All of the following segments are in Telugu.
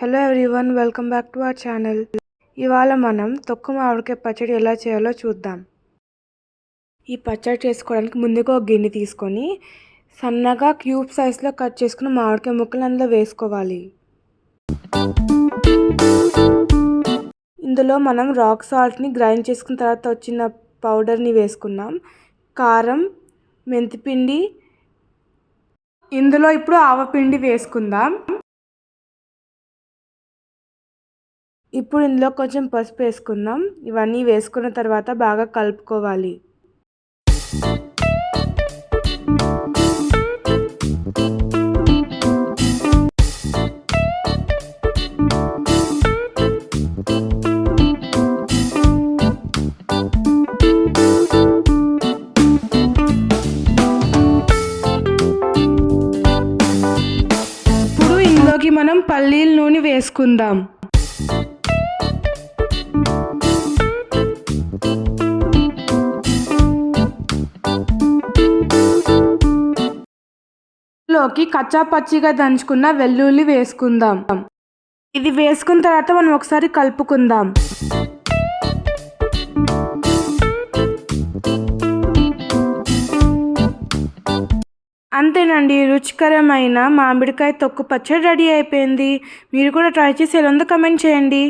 Hello everyone welcome back to our channel ఇవాళ మనం తొక్కు మామిడికాయ పచ్చడి ఎలా చేయాలో చూద్దాం. ఈ పచ్చడి చేసుకోవడానికి ముందుగా ఒక గిన్నె తీసుకొని సన్నగా క్యూబ్ సైజ్లో కట్ చేసుకుని మామిడికాయ ముక్కలు అందులో వేసుకోవాలి. ఇందులో మనం రాక్ సాల్ట్ని గ్రైండ్ చేసుకున్న తర్వాత వచ్చిన పౌడర్ని వేసుకున్నాం. కారం మెంతిపిండి ఇందులో ఇప్పుడు ఆవపిండి వేసుకుందాం. ఇప్పుడు ఇందులో కొంచెం పసుపు వేసుకుందాం. ఇవన్నీ వేసుకున్న తర్వాత బాగా కలుపుకోవాలి. ఇప్పుడు ఇందులోకి మనం పల్లీల నూనె వేసుకుందాం. లోకి కచ్చా పచ్చిగా దంచుకున్న వెల్లుల్లి వేసుకుందాం. ఇది వేసుకున్న తర్వాత మనం ఒకసారి కలుపుకుందాం. అంతేనండి రుచికరమైన మామిడికాయ తొక్కు పచ్చడి రెడీ అయిపోయింది. మీరు కూడా ట్రై చేసి ఎలా ఉందో కమెంట్ చేయండి.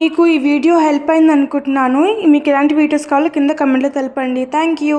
మీకు ఈ వీడియో హెల్ప్ అయింది అనుకుంటున్నాను మీకు ఎలాంటి వీడియోస్ కావాలో కింద కమెంట్లో తెలపండి. Thank you